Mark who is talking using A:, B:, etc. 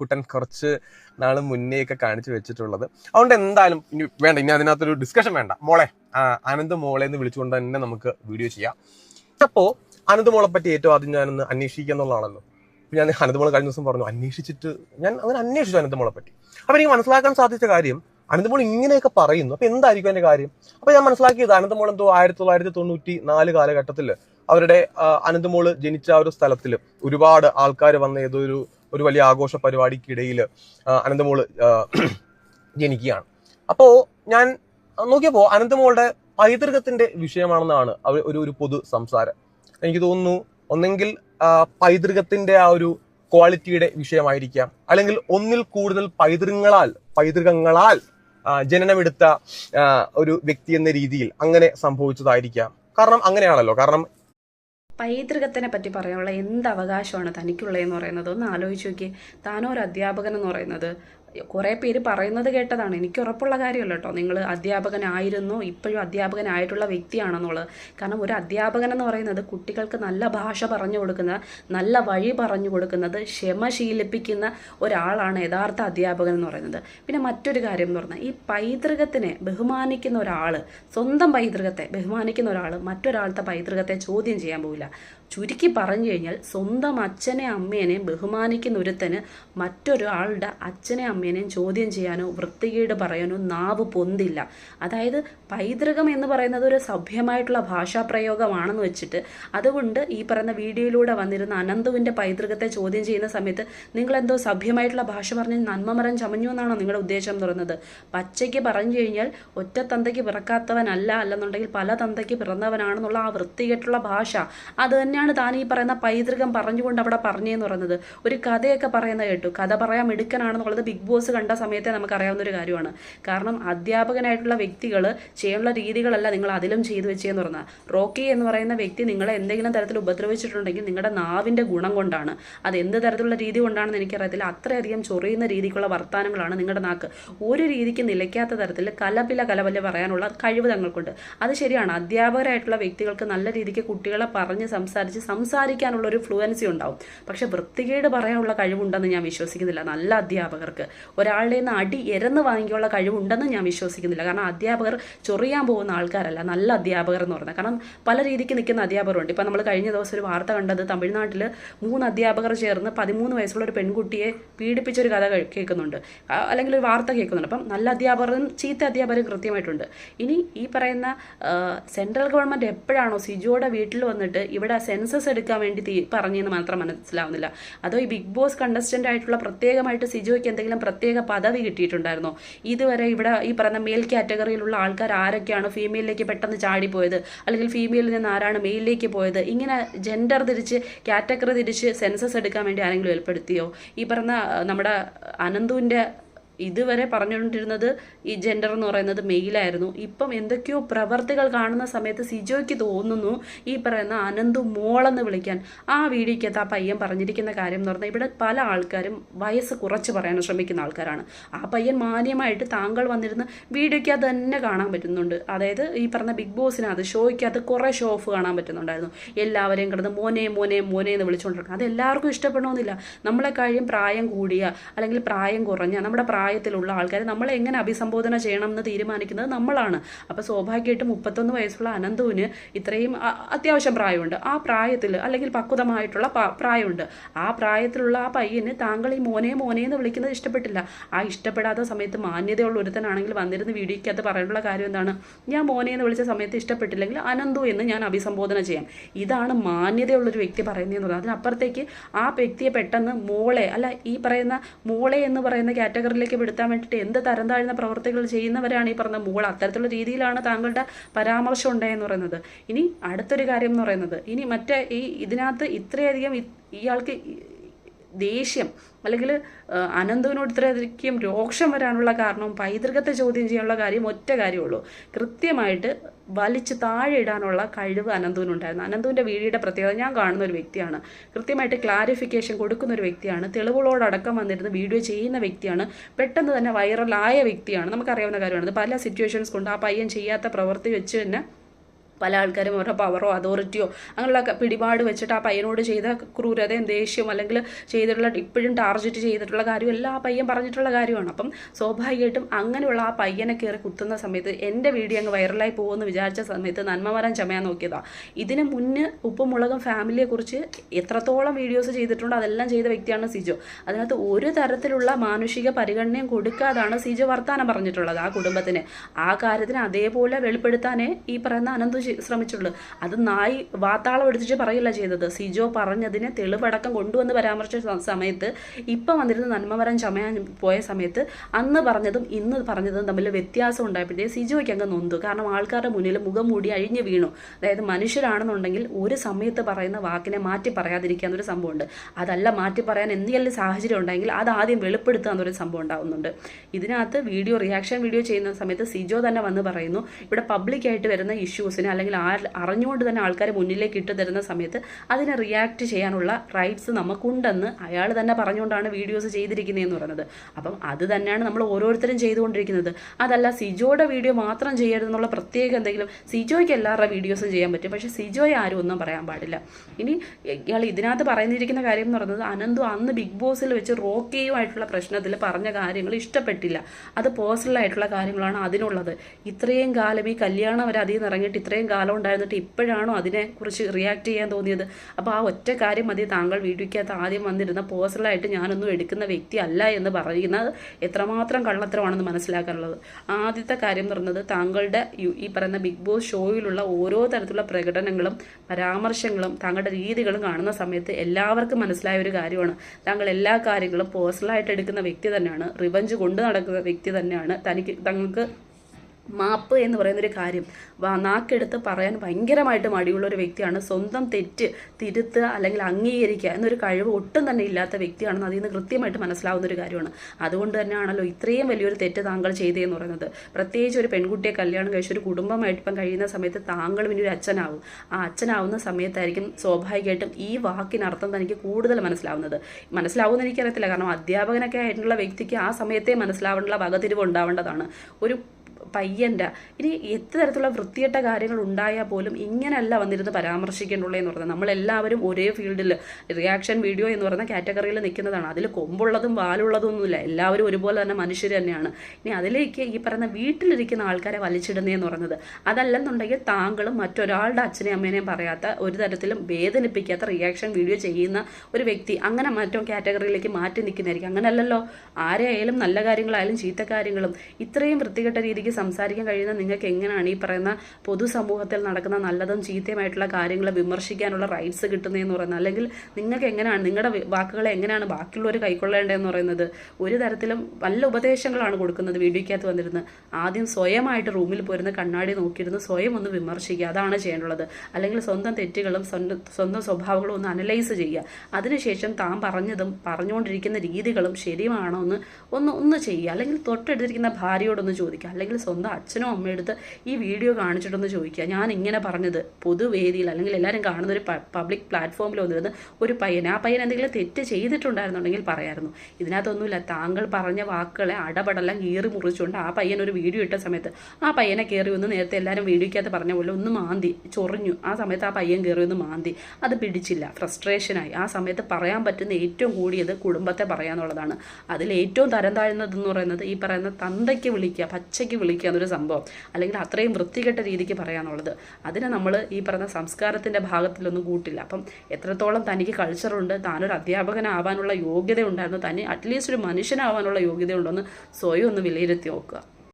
A: കുട്ടൻ കുറച്ച് നാൾ മുന്നേ ഒക്കെ കാണിച്ചു വെച്ചിട്ടുള്ളത്. അതുകൊണ്ട് എന്തായാലും ഇനി വേണ്ട ഇനി അതിനകത്തൊരു ഡിസ്കഷൻ വേണ്ട. മോളെ അനന്ത് മോളെ എന്ന് വിളിച്ചുകൊണ്ട് തന്നെ നമുക്ക് വീഡിയോ ചെയ്യാം. അപ്പോൾ അനന്ത് മോളെ പറ്റി ഏറ്റവും ആദ്യം ഞാനൊന്ന് അന്വേഷിക്കുക എന്നുള്ളതാണല്ലോ. ഞാൻ അനന്ത് മോളെ കഴിഞ്ഞ ദിവസം പറഞ്ഞു അന്വേഷിച്ചിട്ട് ഞാൻ അങ്ങനെ അന്വേഷിച്ചു അനന്ത് മോളെ പറ്റി. അപ്പൊ എനിക്ക് മനസ്സിലാക്കാൻ സാധിച്ച കാര്യം അനന്തമോൾ ഇങ്ങനെയൊക്കെ പറയുന്നു. അപ്പൊ എന്തായിരിക്കും അതിന്റെ കാര്യം? അപ്പൊ ഞാൻ മനസ്സിലാക്കിയത് അനന്തമോൾ എന്തോ ആയിരത്തി തൊള്ളായിരത്തി തൊണ്ണൂറ്റി നാല് കാലഘട്ടത്തിൽ അവരുടെ അനന്ത് മോൾ ജനിച്ച ഒരു സ്ഥലത്തിൽ ഒരുപാട് ആൾക്കാർ വന്ന ഏതോ ഒരു ഒരു വലിയ ആഘോഷ പരിപാടിക്കിടയിൽ അനന്തമോൾ ജനിക്കുകയാണ്. അപ്പോൾ ഞാൻ നോക്കിയപ്പോൾ അനന്തമോളുടെ പൈതൃകത്തിന്റെ വിഷയമാണെന്നാണ് ഒരു ഒരു പൊതു സംസാരം. എനിക്ക് തോന്നുന്നു ഒന്നെങ്കിൽ പൈതൃകത്തിന്റെ ആ ഒരു ക്വാളിറ്റിയുടെ വിഷയമായിരിക്കാം. അല്ലെങ്കിൽ ഒന്നിൽ കൂടുതൽ പൈതൃകങ്ങളാൽ പൈതൃകങ്ങളാൽ ജനനമെടുത്ത ഒരു വ്യക്തി എന്ന രീതിയിൽ അങ്ങനെ സംഭവിച്ചതായിരിക്കാം. കാരണം അങ്ങനെയാണല്ലോ. കാരണം
B: പൈതൃകത്തിനെ പറ്റി പറയാനുള്ള എന്ത് അവകാശമാണ് തനിക്കുള്ളതെന്ന് പറയുന്നത്? ഒന്ന് ആലോചിച്ച് നോക്കി താനോ ഒരു അധ്യാപകൻ എന്ന് പറയുന്നത്. കുറേ പേര് പറയുന്നത് കേട്ടതാണ്. എനിക്ക് ഉറപ്പുള്ള കാര്യമല്ല കേട്ടോ. നിങ്ങൾ അധ്യാപകനായിരുന്നു ഇപ്പോഴും അധ്യാപകനായിട്ടുള്ള വ്യക്തിയാണെന്നുള്ളത്. കാരണം ഒരു അധ്യാപകൻ എന്ന് പറയുന്നത് കുട്ടികൾക്ക് നല്ല ഭാഷ പറഞ്ഞു കൊടുക്കുന്ന നല്ല വഴി പറഞ്ഞു കൊടുക്കുന്നത് ക്ഷമ ശീലിപ്പിക്കുന്ന ഒരാളാണ് യഥാർത്ഥ അധ്യാപകൻ എന്ന് പറയുന്നത്. പിന്നെ മറ്റൊരു കാര്യം എന്ന് പറഞ്ഞാൽ ഈ പൈതൃകത്തിനെ ബഹുമാനിക്കുന്ന ഒരാൾ സ്വന്തം പൈതൃകത്തെ ബഹുമാനിക്കുന്ന ഒരാൾ മറ്റൊരാളുടെ പൈതൃകത്തെ ചോദ്യം ചെയ്യാൻ പോവില്ല. ചുരുക്കി പറഞ്ഞു കഴിഞ്ഞാൽ സ്വന്തം അച്ഛനെ അമ്മേനെയും ബഹുമാനിക്കുന്ന ഒരുത്തന് മറ്റൊരാളുടെ അച്ഛനെ അമ്മേനെയും ചോദ്യം ചെയ്യാനോ വൃത്തികേട് പറയാനോ നാവ് പൊന്തില്ല. അതായത് പൈതൃകം എന്ന് പറയുന്നത് ഒരു സഭ്യമായിട്ടുള്ള ഭാഷാ പ്രയോഗമാണെന്ന് വെച്ചിട്ട് അതുകൊണ്ട് ഈ പറയുന്ന വീഡിയോയിലൂടെ വന്നിരുന്ന അനന്തുവിന്റെ പൈതൃകത്തെ ചോദ്യം ചെയ്യുന്ന സമയത്ത് നിങ്ങൾ എന്തോ സഭ്യമായിട്ടുള്ള ഭാഷ പറഞ്ഞ് നന്മ മരം ചമഞ്ഞു എന്നാണോ നിങ്ങളുടെ ഉദ്ദേശം പറയുന്നത് പച്ചയ്ക്ക് പറഞ്ഞു കഴിഞ്ഞാൽ ഒറ്റ തന്തയ്ക്ക് പിറക്കാത്തവനല്ല അല്ലെന്നുണ്ടെങ്കിൽ പല തന്തയ്ക്ക് പിറന്നവനാണെന്നുള്ള ആ വൃത്തികെട്ടുള്ള ഭാഷ. അത് തന്നെയാണ് താൻ ഈ പറയുന്ന പൈതൃകം പറഞ്ഞുകൊണ്ട് അവിടെ പറഞ്ഞതെന്ന് പറയുന്നത്. ഒരു കഥയൊക്കെ പറയുന്ന കേട്ടു. കഥ പറയാൻ മിടുക്കനാണെന്നുള്ളത് ബിഗ് ബോസ് കണ്ട സമയത്തെ നമുക്ക് അറിയാവുന്ന ഒരു കാര്യമാണ്. കാരണം അധ്യാപകനായിട്ടുള്ള വ്യക്തികൾ ചെയ്യാനുള്ള രീതികളല്ല നിങ്ങൾ അതിലും ചെയ്തു വെച്ചതെന്ന് പറഞ്ഞാൽ റോക്കി എന്ന് പറയുന്ന വ്യക്തി നിങ്ങളെ എന്തെങ്കിലും തരത്തിൽ ഉപദ്രവിച്ചിട്ടുണ്ടെങ്കിൽ നിങ്ങളുടെ നാവിന്റെ ഗുണം കൊണ്ടാണ്. അത് എന്ത് തരത്തിലുള്ള രീതി കൊണ്ടാണെന്ന് എനിക്കറിയത്തില്ല. അത്രയധികം ചൊറിയുന്ന രീതിക്കുള്ള വർത്തമാനങ്ങളാണ് നിങ്ങളുടെ നാക്ക്. ഒരു രീതിക്ക് നിലയ്ക്കാത്ത തരത്തിൽ കലപില കലവല്ല പറയാനുള്ള കഴിവ് തങ്ങൾക്കുണ്ട്. അത് ശരിയാണ്. അധ്യാപകരായിട്ടുള്ള വ്യക്തികൾക്ക് നല്ല രീതിക്ക് കുട്ടികളെ പറഞ്ഞ് സംസാരിച്ച് സംസാരിക്കാനുള്ള ഒരു ഫ്ലുവൻസി ഉണ്ടാവും. പക്ഷെ വൃത്തികേട് പറയാനുള്ള കഴിവുണ്ടെന്ന് ഞാൻ വിശ്വസിക്കുന്നില്ല. നല്ല അധ്യാപകർക്ക്. ഒരാളുടെ നിന്ന് അടി എരന്ന് വാങ്ങിക്കാനുള്ള കഴിവുണ്ടെന്ന് ഞാൻ വിശ്വസിക്കുന്നില്ല. കാരണം അധ്യാപകർ ചൊറിയാൻ പോകുന്ന ആൾക്കാരല്ല. നല്ല അധ്യാപകർ എന്ന് പറയുന്നത്. കാരണം പല രീതിക്ക് നിൽക്കുന്ന അധ്യാപകരുണ്ട്. ഇപ്പം നമ്മൾ കഴിഞ്ഞ ദിവസം ഒരു വാർത്ത കണ്ടത് തമിഴ്നാട്ടിൽ മൂന്ന് അധ്യാപകർ ചേർന്ന് പതിമൂന്ന് വയസ്സുള്ള ഒരു പെൺകുട്ടിയെ പീഡിപ്പിച്ചൊരു കഥ കേൾക്കുന്നുണ്ട്. അല്ലെങ്കിൽ ഒരു വാർത്ത കേൾക്കുന്നുണ്ട്. അപ്പം നല്ല അധ്യാപകരും ചീത്ത അധ്യാപകരും കൃത്യമായിട്ടുണ്ട്. ഇനി ഈ പറയുന്ന സെൻട്രൽ ഗവൺമെന്റ് എപ്പോഴാണോ സിജോയുടെ വീട്ടിൽ വന്നിട്ട് ഇവിടെ സെൻസസ് എടുക്കാൻ വേണ്ടി തീ പറഞ്ഞെന്ന് മാത്രം മനസ്സിലാവുന്നില്ല. അതോ ഈ ബിഗ് ബോസ് കണ്ടസ്റ്റന്റ് ആയിട്ടുള്ള പ്രത്യേകമായിട്ട് സിജോയ്ക്ക് എന്തെങ്കിലും പ്രത്യേക പദവി കിട്ടിയിട്ടുണ്ടായിരുന്നോ? ഇതുവരെ ഇവിടെ ഈ പറഞ്ഞ മെയിൽ കാറ്റഗറിയിലുള്ള ആൾക്കാർ ആരൊക്കെയാണ് ഫീമെയിലേക്ക് പെട്ടെന്ന് ചാടിപ്പോയത്? അല്ലെങ്കിൽ ഫീമെയിലിൽ നിന്ന് ആരാണ് മെയിലിലേക്ക് പോയത്? ഇങ്ങനെ ജെൻഡർ തിരിച്ച് കാറ്റഗറി തിരിച്ച് സെൻസസ് എടുക്കാൻ വേണ്ടി ആരെങ്കിലും ഏർപ്പെടുത്തിയോ? ഈ പറഞ്ഞ നമ്മുടെ അനന്തുവിന്റെ ഇതുവരെ പറഞ്ഞുകൊണ്ടിരുന്നത് ഈ ജെൻഡർ എന്ന് പറയുന്നത് മെയിലായിരുന്നു ഇപ്പം എന്തൊക്കെയോ പ്രവർത്തികൾ കാണുന്ന സമയത്ത് സിജോയ്ക്ക് തോന്നുന്നു ഈ പറയുന്ന അനന്തു മോളെന്ന് വിളിക്കാൻ. ആ വീഡിയോയ്ക്കകത്ത് ആ പയ്യൻ പറഞ്ഞിരിക്കുന്ന കാര്യം എന്ന് പറഞ്ഞാൽ ഇവിടെ പല ആൾക്കാരും വയസ്സ് കുറച്ച് പറയാൻ ശ്രമിക്കുന്ന ആൾക്കാരാണ്. ആ പയ്യൻ മാന്യമായിട്ട് താങ്കൾ വന്നിരുന്ന വീഡിയോയ്ക്കകത്ത് തന്നെ കാണാൻ പറ്റുന്നുണ്ട്. അതായത് ഈ പറഞ്ഞ ബിഗ് ബോസിനകത്ത് ഷോയ്ക്കകത്ത് കുറേ ഷോ ഓഫ് കാണാൻ പറ്റുന്നുണ്ടായിരുന്നു. എല്ലാവരെയും കിടന്ന് മോനെ മോനെ മോനെ എന്ന് വിളിച്ചുകൊണ്ടിരിക്കണം അത് എല്ലാവർക്കും ഇഷ്ടപ്പെടണമെന്നില്ല. നമ്മളെ കഴിയും പ്രായം കൂടിയ അല്ലെങ്കിൽ പ്രായം കുറഞ്ഞ നമ്മുടെ പ്രായത്തിലുള്ള ആൾക്കാർ നമ്മളെ എങ്ങനെ അഭിസംബോധന ചെയ്യണം എന്ന് തീരുമാനിക്കുന്നത് നമ്മളാണ്. അപ്പോൾ സ്വാഭാവികമായിട്ടും മുപ്പത്തൊന്ന് വയസ്സുള്ള അനന്തുവിന് ഇത്രയും അത്യാവശ്യം പ്രായമുണ്ട്. ആ പ്രായത്തിൽ അല്ലെങ്കിൽ പക്വതമായിട്ടുള്ള പ്രായമുണ്ട്. ആ പ്രായത്തിലുള്ള ആ പയ്യന് താങ്കൾ ഈ മോനെ മോനെ എന്ന് വിളിക്കുന്നത് ഇഷ്ടപ്പെട്ടില്ല. ആ ഇഷ്ടപ്പെടാത്ത സമയത്ത് മാന്യതയുള്ള ഒരുത്തനാണെങ്കിൽ വന്നിരുന്ന് വീഡിയോയ്ക്കകത്ത് പറയാനുള്ള കാര്യം എന്താണ്? ഞാൻ മോനെ എന്ന് വിളിച്ച സമയത്ത് ഇഷ്ടപ്പെട്ടില്ലെങ്കിൽ അനന്തു എന്ന് ഞാൻ അഭിസംബോധന ചെയ്യാം. ഇതാണ് മാന്യതയുള്ളൊരു വ്യക്തി പറയുന്നത് അതിനപ്പുറത്തേക്ക് ആ വ്യക്തിയെ പെട്ടെന്ന് മോളെ അല്ല ഈ പറയുന്ന മോളെ എന്ന് പറയുന്ന കാറ്റഗറിയിലേക്ക് പെടുത്താൻ വേണ്ടിയിട്ട് എന്ത് തരം താഴ്ന്ന പ്രവർത്തികൾ ചെയ്യുന്നവരാണ് ഈ പറഞ്ഞ മുകൾ അത്തരത്തിലുള്ള രീതിയിലാണ് താങ്കളുടെ പരാമർശം ഉണ്ടായെന്ന് പറയുന്നത്. ഇനി അടുത്തൊരു കാര്യം എന്ന് പറയുന്നത്. ഇനി മറ്റേ ഈ ഇതിനകത്ത് ഇത്രയധികം ഇയാൾക്ക് ദേഷ്യം അല്ലെങ്കിൽ അനന്തുവിനോട് ഇത്രയധികം രോക്ഷം വരാനുള്ള കാരണവും പൈതൃകത്തെ ചോദ്യം ചെയ്യാനുള്ള കാര്യം ഒറ്റ കാര്യമുള്ളൂ. കൃത്യമായിട്ട് വലിച്ചു താഴെ ഇടാനുള്ള കഴിവ് അനന്തുവിനുണ്ടായിരുന്നു. അനന്തുവിന്റെ വീഡിയോയുടെ പ്രത്യേകത ഞാൻ കാണുന്ന ഒരു വ്യക്തിയാണ്. കൃത്യമായിട്ട് ക്ലാരിഫിക്കേഷൻ കൊടുക്കുന്ന ഒരു വ്യക്തിയാണ്. തെളിവുകളോടക്കം വന്നിരുന്ന് വീഡിയോ ചെയ്യുന്ന വ്യക്തിയാണ്. പെട്ടെന്ന് തന്നെ വൈറലായ വ്യക്തിയാണ്. നമുക്കറിയാവുന്ന കാര്യമാണ്. പല സിറ്റുവേഷൻസ് കൊണ്ട് ആ പയ്യൻ ചെയ്യാത്ത പ്രവൃത്തി വെച്ച് തന്നെ പല ആൾക്കാരും അവരുടെ പവറോ അതോറിറ്റിയോ അങ്ങനെയുള്ള പിടിപാട് വെച്ചിട്ട് ആ പയ്യനോട് ചെയ്ത ക്രൂരതയും ദേഷ്യവും അല്ലെങ്കിൽ ചെയ്തിട്ടുള്ള ഇപ്പോഴും ടാർഗറ്റ് ചെയ്തിട്ടുള്ള കാര്യം എല്ലാം ആ പയ്യൻ പറഞ്ഞിട്ടുള്ള കാര്യമാണ്. അപ്പം സ്വാഭാവികമായിട്ടും അങ്ങനെയുള്ള ആ പയ്യനെ കയറി കുത്തുന്ന സമയത്ത് എന്റെ വീഡിയോ അങ്ങ് വൈറലായി പോകുമെന്ന് വിചാരിച്ച സമയത്ത് നന്മമരം ചമയാൻ നോക്കിയതാണ് ഇതിന് മുന്നേ ഉപ്പും മുളകും ഫാമിലിയെ കുറിച്ച് എത്രത്തോളം വീഡിയോസ് ചെയ്തിട്ടുണ്ടോ അതെല്ലാം ചെയ്ത വ്യക്തിയാണ് സിജോ. അതിനകത്ത് ഒരു തരത്തിലുള്ള മാനുഷിക പരിഗണനയും കൊടുക്കാതാണ് സിജോ വർത്താനം പറഞ്ഞിട്ടുള്ളത് ആ കുടുംബത്തിന്. ആ കാര്യത്തിന് അതേപോലെ വെളിപ്പെടുത്താനേ ഈ പറയുന്ന അനന്തു ശ്രമിച്ചുള്ളൂ അത് നായി വാത്താളം എടുത്തിട്ട് പറയില്ല ചെയ്തത്. സിജോ പറഞ്ഞതിനെ തെളിവടക്കം കൊണ്ടുവന്ന് പരാമർശിച്ച സമയത്ത് ഇപ്പം വന്നിരുന്ന നന്മമരം ചമയാൻ പോയ സമയത്ത് അന്ന് പറഞ്ഞതും ഇന്ന് പറഞ്ഞതും തമ്മിൽ വ്യത്യാസം ഉണ്ടായപ്പോഴേ സിജോയ്ക്ക് അങ്ങ് നൊന്തു. കാരണം ആൾക്കാരുടെ മുന്നിൽ മുഖം മൂടി അഴിഞ്ഞു വീണു. അതായത് മനുഷ്യരാണെന്നുണ്ടെങ്കിൽ ഒരു സമയത്ത് പറയുന്ന വാക്കിനെ മാറ്റി പറയാതിരിക്കുക എന്നൊരു സംഭവമുണ്ട്. അതല്ല മാറ്റി പറയാൻ എന്തെങ്കിലും സാഹചര്യം ഉണ്ടെങ്കിൽ അത് ആദ്യം വെളിപ്പെടുത്തുക എന്നൊരു സംഭവം ഉണ്ടാവുന്നുണ്ട്. ഇതിനകത്ത് വീഡിയോ റിയാക്ഷൻ വീഡിയോ ചെയ്യുന്ന സമയത്ത് സിജോ തന്നെ വന്ന് പറയുന്നു ഇവിടെ പബ്ലിക്കായിട്ട് വരുന്ന ഇഷ്യൂസിന് അല്ലെങ്കിൽ അറിഞ്ഞുകൊണ്ട് തന്നെ ആൾക്കാർ മുന്നിലേക്ക് ഇട്ട് തരുന്ന സമയത്ത് അതിനെ റിയാക്ട് ചെയ്യാനുള്ള റൈറ്റ്സ് നമുക്കുണ്ടെന്ന് അയാൾ തന്നെ പറഞ്ഞുകൊണ്ടാണ് വീഡിയോസ് ചെയ്തിരിക്കുന്നതെന്ന് പറയുന്നത്. അപ്പം അത് തന്നെയാണ് നമ്മൾ ഓരോരുത്തരും ചെയ്തുകൊണ്ടിരിക്കുന്നത്. അതല്ല സിജോയുടെ വീഡിയോ മാത്രം ചെയ്യരുതെന്നുള്ള പ്രത്യേക എന്തെങ്കിലും സിജോയ്ക്ക് എല്ലാവരുടെ വീഡിയോസും ചെയ്യാൻ പറ്റും. പക്ഷേ സിജോയെ ആരും ഒന്നും പറയാൻ പാടില്ല. ഇനി ഇയാൾ ഇതിനകത്ത് പറയുന്നിരിക്കുന്ന കാര്യം എന്ന് പറയുന്നത് അനന്തു അന്ന് ബിഗ് ബോസിൽ വെച്ച് റോക്കിയുമായിട്ടുള്ള പ്രശ്നത്തിൽ പറഞ്ഞ കാര്യങ്ങൾ ഇഷ്ടപ്പെട്ടില്ല. അത് പേഴ്സണലായിട്ടുള്ള കാര്യങ്ങളാണ് അതിനുള്ളത്. ഇത്രയും കാലം ഈ കല്യാണം വരെ അതിൽ നിന്ന് ഇറങ്ങിയിട്ട് ഇത്രയും കാലം ഉണ്ടായിരുന്നിട്ട് ഇപ്പോഴാണോ അതിനെക്കുറിച്ച് റിയാക്ട് ചെയ്യാൻ തോന്നിയത്? അപ്പോൾ ആ ഒറ്റ കാര്യം മതി താങ്കൾ വീഡിയോയ്ക്കകത്ത് ആദ്യം വന്നിരുന്ന പേഴ്സണലായിട്ട് ഞാനൊന്നും എടുക്കുന്ന വ്യക്തി അല്ല എന്ന് പറയുന്നത് എത്രമാത്രം കള്ളത്തരമാണെന്ന് മനസ്സിലാക്കാനുള്ളത്. ആദ്യത്തെ കാര്യം എന്ന് പറയുന്നത് താങ്കളുടെ ഈ പറയുന്ന ബിഗ് ബോസ് ഷോയിലുള്ള ഓരോ തരത്തിലുള്ള പ്രകടനങ്ങളും പരാമർശങ്ങളും താങ്കളുടെ രീതികളും കാണുന്ന സമയത്ത് എല്ലാവർക്കും മനസ്സിലായ ഒരു കാര്യമാണ്. താങ്കൾ എല്ലാ കാര്യങ്ങളും പേഴ്സണലായിട്ട് എടുക്കുന്ന വ്യക്തി തന്നെയാണ്. റിവഞ്ച് കൊണ്ട് നടക്കുന്ന വ്യക്തി തന്നെയാണ്. തനിക്ക് തങ്ങൾക്ക് മാപ്പ് എന്ന് പറയുന്നൊരു കാര്യം. നാക്കെടുത്ത് പറയാൻ ഭയങ്കരമായിട്ട് മടിയുള്ള ഒരു വ്യക്തിയാണ്. സ്വന്തം തെറ്റ് തിരുത്തുക അല്ലെങ്കിൽ അംഗീകരിക്കുക എന്നൊരു കഴിവ് ഒട്ടും തന്നെ ഇല്ലാത്ത വ്യക്തിയാണെന്ന് അതിൽ നിന്ന് കൃത്യമായിട്ട് മനസ്സിലാവുന്ന ഒരു കാര്യമാണ്. അതുകൊണ്ട് തന്നെയാണല്ലോ ഇത്രയും വലിയൊരു തെറ്റ് താങ്കൾ ചെയ്തതെന്ന് പറയുന്നത്. പ്രത്യേകിച്ച് ഒരു പെൺകുട്ടിയെ കല്യാണം കഴിച്ച ഒരു കുടുംബമായിട്ട് ഇപ്പം കഴിയുന്ന സമയത്ത് താങ്കൾ ഇനി ഒരു അച്ഛനാവും. ആ അച്ഛനാവുന്ന സമയത്തായിരിക്കും സ്വാഭാവികമായിട്ടും ഈ വാക്കിനർത്ഥം തനിക്ക് കൂടുതൽ മനസ്സിലാവുന്നത്. മനസ്സിലാവുമെന്ന് എനിക്കറിയത്തില്ല. കാരണം അധ്യാപകനൊക്കെ ആയിട്ടുള്ള വ്യക്തിക്ക് ആ സമയത്തെ മനസ്സിലാവേണ്ട വകതിരിവ് ഉണ്ടാവേണ്ടതാണ്. ഒരു പയ്യന്റെ ഇനി എത്ര തരത്തിലുള്ള വൃത്തികെട്ട കാര്യങ്ങൾ ഉണ്ടായാൽ പോലും ഇങ്ങനെയല്ല വന്നിരുന്ന് പരാമർശിക്കേണ്ടുള്ളൂ എന്ന് പറഞ്ഞാൽ നമ്മളെല്ലാവരും ഒരേ ഫീൽഡിൽ റിയാക്ഷൻ വീഡിയോ എന്ന് പറയുന്ന കാറ്റഗറിയിൽ നിൽക്കുന്നതാണ്. അതിൽ കൊമ്പുള്ളതും വാലുള്ളതും ഒന്നുമില്ല എല്ലാവരും ഒരുപോലെ തന്നെ മനുഷ്യർ തന്നെയാണ്. ഇനി അതിലേക്ക് ഈ പറയുന്ന വീട്ടിലിരിക്കുന്ന ആൾക്കാരെ വലിച്ചിടുന്നതെന്ന് പറയുന്നത്. അതല്ലെന്നുണ്ടെങ്കിൽ താങ്കളും മറ്റൊരാളുടെ അച്ഛനെയും അമ്മേനെയും പറയാത്ത ഒരു തരത്തിലും വേദനിപ്പിക്കാത്ത റിയാക്ഷൻ വീഡിയോ ചെയ്യുന്ന ഒരു വ്യക്തി അങ്ങനെ മറ്റോ കാറ്റഗറിയിലേക്ക് മാറ്റി നിൽക്കുന്നതായിരിക്കും. അങ്ങനെയല്ലല്ലോ ആരെയായാലും നല്ല കാര്യങ്ങളായാലും ചീത്ത കാര്യങ്ങളും ഇത്രയും വൃത്തികെട്ട രീതിക്ക് സംസാരിക്കാൻ കഴിയുന്ന നിങ്ങൾക്ക് എങ്ങനെയാണ് ഈ പറയുന്ന പൊതുസമൂഹത്തിൽ നടക്കുന്ന നല്ലതും ചീത്തയുമായിട്ടുള്ള കാര്യങ്ങൾ വിമർശിക്കാനുള്ള റൈറ്റ്സ് കിട്ടുന്നതെന്ന് പറയുന്നത്? അല്ലെങ്കിൽ നിങ്ങൾക്ക് എങ്ങനെയാണ് നിങ്ങളുടെ വാക്കുകളെ എങ്ങനെയാണ് ബാക്കിയുള്ളവർ കൈക്കൊള്ളേണ്ടതെന്ന് പറയുന്നത്? ഒരു തരത്തിലും നല്ല ഉപദേശങ്ങളാണ് കൊടുക്കുന്നത് വീഡിയോയ്ക്കകത്ത് വന്നിരുന്നത് ആദ്യം സ്വയമായിട്ട് റൂമിൽ പോയിരുന്ന് കണ്ണാടി നോക്കിയിരുന്ന് സ്വയം ഒന്ന് വിമർശിക്കുക. അതാണ് ചെയ്യേണ്ടുള്ളത് അല്ലെങ്കിൽ സ്വന്തം തെറ്റുകളും സ്വന്തം സ്വന്തം സ്വഭാവങ്ങളും ഒന്ന് അനലൈസ് ചെയ്യുക. അതിനുശേഷം താൻ പറഞ്ഞതും പറഞ്ഞുകൊണ്ടിരിക്കുന്ന രീതികളും ശരിയാണോ എന്ന് ഒന്ന് ഒന്ന് ചെയ്യുക. അല്ലെങ്കിൽ തൊട്ടെടുത്തിരിക്കുന്ന ഭാര്യയോടൊന്ന് ചോദിക്കുക. അല്ലെങ്കിൽ സ്വന്തം അച്ഛനോ അമ്മയെടുത്ത് ഈ വീഡിയോ കാണിച്ചിട്ടൊന്ന് ചോദിക്കുക. ഞാൻ ഇങ്ങനെ പറഞ്ഞത് പൊതുവേദിയിൽ അല്ലെങ്കിൽ എല്ലാവരും കാണുന്ന ഒരു പബ്ലിക് പ്ലാറ്റ്ഫോമിൽ വന്നിരുന്ന് ഒരു പയ്യൻ ആ പയ്യൻ എന്തെങ്കിലും തെറ്റ് ചെയ്തിട്ടുണ്ടായിരുന്നുണ്ടെങ്കിൽ പറയായിരുന്നു. ഇതിനകത്തൊന്നുമില്ല. താങ്കൾ പറഞ്ഞ വാക്കുകളെ അടപടെല്ലാം കീറി മുറിച്ചുകൊണ്ട് ആ പയ്യൻ ഒരു വീഡിയോ ഇട്ട സമയത്ത് ആ പയ്യനെ കയറി ഒന്ന് നേരത്തെ എല്ലാവരും വീഡിയോയ്ക്കകത്ത് പറഞ്ഞ പോലെ ഒന്ന് മാന്തി. ചൊറിഞ്ഞു. ആ സമയത്ത് ആ പയ്യൻ കയറി ഒന്ന് മാന്തി. അത് പിടിച്ചില്ല. ഫ്രസ്ട്രേഷനായി. ആ സമയത്ത് പറയാൻ പറ്റുന്ന ഏറ്റവും കൂടിയത് കുടുംബത്തെ പറയാന്നുള്ളതാണ്. അതിൽ ഏറ്റവും തരം താഴ്ന്നതെന്ന് പറയുന്നത് ഈ പറയുന്ന തന്തയ്ക്ക് വിളിക്കുക പച്ചയ്ക്ക് വിളിക്കുക എന്നൊരു സംഭവം. അല്ലെങ്കിൽ അത്രയും വൃത്തികെട്ട രീതിക്ക് പറയാന്നുള്ളത് അതിനെ നമ്മൾ ഈ പറഞ്ഞ സംസ്കാരത്തിന്റെ ഭാഗത്തിലൊന്നും കൂട്ടില്ല. അപ്പം എത്രത്തോളം തനിക്ക് കൾച്ചറുണ്ട് താനൊരു അധ്യാപകനാവാനുള്ള യോഗ്യത ഉണ്ടായിരുന്നു തന്നെ അറ്റ്ലീസ്റ്റ് ഒരു മനുഷ്യനാവാനുള്ള യോഗ്യത ഉണ്ടോ എന്ന് സ്വയം ഒന്ന് വിലയിരുത്തി നോക്കുക.